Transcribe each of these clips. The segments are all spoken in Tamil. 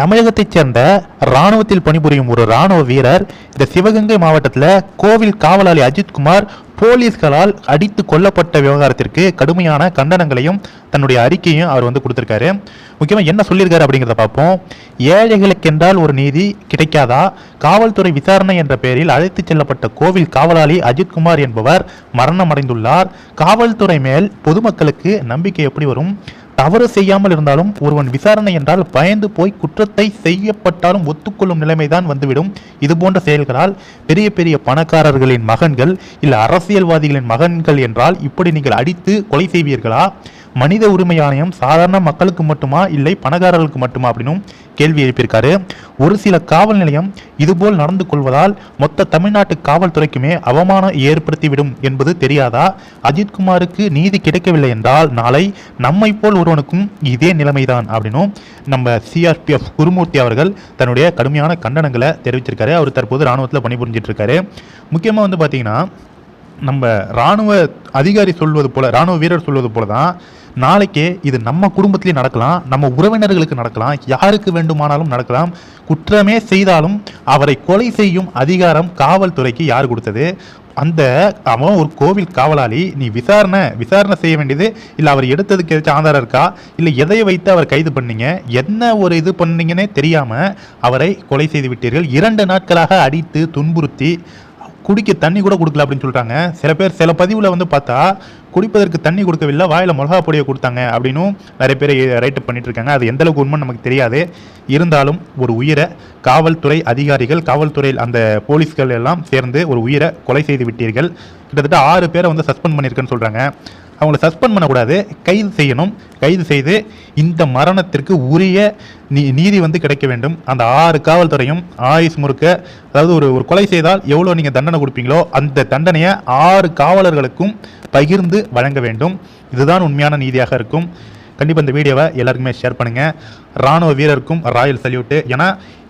தமிழகத்தைச் சேர்ந்த ராணுவத்தில் பணிபுரியும் ஒரு ராணுவ வீரர் இந்த சிவகங்கை மாவட்டத்தில் கோவில் காவலாளி அஜித்குமார் போலீஸ்களால் அடித்து கொல்லப்பட்ட விவகாரத்திற்கு கடுமையான கண்டனங்களையும் தன்னுடைய அறிக்கையும் அவர் வந்து கொடுத்துருக்காரு. முக்கியமாக என்ன சொல்லியிருக்காரு அப்படிங்கிறத பார்ப்போம். ஏழைகளுக்கென்றால் ஒரு நீதி கிடைக்காதா? காவல்துறை விசாரணை என்ற பெயரில் அழைத்துச் செல்லப்பட்ட கோவில் காவலாளி அஜித்குமார் என்பவர் மரணமடைந்துள்ளார். காவல்துறை மேல் பொதுமக்களுக்கு நம்பிக்கை எப்படி வரும்? தவறு செய்யாமல் இருந்தாலும் ஒருவன் விசாரணை என்றால் பயந்து போய் குற்றத்தை செய்யப்பட்டாலும் ஒத்துக்கொள்ளும் நிலைமைதான் வந்துவிடும். இது போன்ற செயல்களால் பெரிய பெரிய பணக்காரர்களின் மகன்கள் இல்ல அரசியல்வாதிகளின் மகன்கள் என்றால் இப்படி நீங்கள் அடித்து கொலை செய்வீர்களா? மனித உரிமை ஆணையம் சாதாரண மக்களுக்கு மட்டுமா இல்லை பணக்காரர்களுக்கு மட்டுமா அப்படின்னும் கேள்வி எழுப்பியிருக்காரு. ஒரு சில காவல் நிலையம் இதுபோல் நடந்து கொள்வதால் மொத்த தமிழ்நாட்டு காவல்துறைக்குமே அவமானம் ஏற்படுத்திவிடும் என்பது தெரியாதா? அஜித்குமாருக்கு நீதி கிடைக்கவில்லை என்றால் நாளை நம்மை போல் ஒருவனுக்கும் இதே நிலைமைதான் அப்படின்னும் நம்ம சிஆர்பிஎஃப் குருமூர்த்தி அவர்கள் தன்னுடைய கடுமையான கண்டனங்களை தெரிவிச்சிருக்காரு. அவர் தற்போது ராணுவத்தில் பணிபுரிஞ்சிட்டு இருக்காரு முக்கியமாக வந்து பார்த்தீங்கன்னா நம்ம ராணுவ அதிகாரி சொல்வது போல ராணுவ வீரர் சொல்வது போல தான் நாளைக்கே இது நம்ம குடும்பத்திலே நடக்கலாம் நம்ம உறவினர்களுக்கு நடக்கலாம் யாருக்கு வேண்டுமானாலும் நடக்கலாம். குற்றமே செய்தாலும் அவரை கொலை செய்யும் அதிகாரம் காவல்துறைக்கு யார் கொடுத்தது? அந்த அவன் ஒரு கோவில் காவலாளி நீ விசாரணை விசாரணை செய்ய வேண்டியது இல்லை அவர் எடுத்ததுக்கு ஏதாச்சும் ஆதாரம் இருக்கா? இல்லை எதை வைத்து அவர் கைது பண்ணீங்க? என்ன ஒரு இது பண்ணீங்கன்னே தெரியாமல் அவரை கொலை செய்து விட்டீர்கள். இரண்டு நாட்களாக அடித்து துன்புறுத்தி குடிக்க தண்ணி கூட கொடுக்கல அப்படின்னு சொல்லிட்டாங்க சில பேர் சில பதிவில் வந்து பார்த்தா குடிப்பதற்கு தண்ணி கொடுக்கவில்லை வாயில் மிளகா பொடியை கொடுத்தாங்க அப்படின்னும் நிறைய பேர் ரைட்டப் பண்ணிட்டு இருக்காங்க. அது எந்த அளவுக்கு நமக்கு தெரியாது. இருந்தாலும் ஒரு உயிரை காவல்துறை அதிகாரிகள் காவல்துறையில் அந்த போலீஸ்கள் எல்லாம் சேர்ந்து ஒரு உயிரை கொலை செய்து விட்டீர்கள். கிட்டத்தட்ட ஆறு பேரை வந்து சஸ்பெண்ட் பண்ணியிருக்கேன்னு சொல்கிறாங்க அவங்கள சஸ்பெண்ட் பண்ணக்கூடாது. கைது செய்யணும். கைது செய்து இந்த மரணத்திற்கு உரிய நீ நீதி வந்து கிடைக்க வேண்டும். அந்த ஆறு காவல்துறையும் ஆயுஸ் முறுக்க அதாவது ஒரு ஒரு கொலை செய்தால் எவ்வளோ நீங்கள் தண்டனை கொடுப்பீங்களோ அந்த தண்டனையை ஆறு காவலர்களுக்கும் பகிர்ந்து வழங்க வேண்டும். இதுதான் உண்மையான நீதியாக இருக்கும். கண்டிப்பாக இந்த வீடியோவை எல்லாருக்குமே ஷேர் பண்ணுங்கள் ராணுவ வீரருக்கும் ராயல் சல்யூட்டு ஏன்னா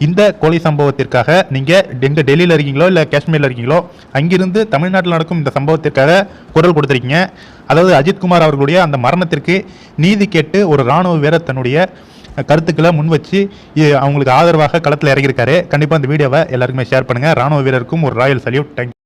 இந்த கொலை சம்பவத்திற்காக நீங்கள் எங்கே டெல்லியில் இருக்கீங்களோ இல்லை காஷ்மீரில் இருக்கீங்களோ அங்கிருந்து தமிழ்நாட்டில் நடக்கும் இந்த சம்பவத்திற்காக குரல் கொடுத்துருக்கீங்க. அதாவது அஜித்குமார் அவர்களுடைய அந்த மரணத்திற்கு நீதி கேட்டு ஒரு ராணுவ வீரர் தன்னுடைய கருத்துக்களை முன் வச்சு அவங்களுக்கு ஆதரவாக களத்தில் இறங்கியிருக்காரு. கண்டிப்பாக இந்த வீடியோவை எல்லாருக்குமே ஷேர் பண்ணுங்கள் ராணுவ வீரருக்கும் ஒரு ராயல் சல்யூட் தேங்க்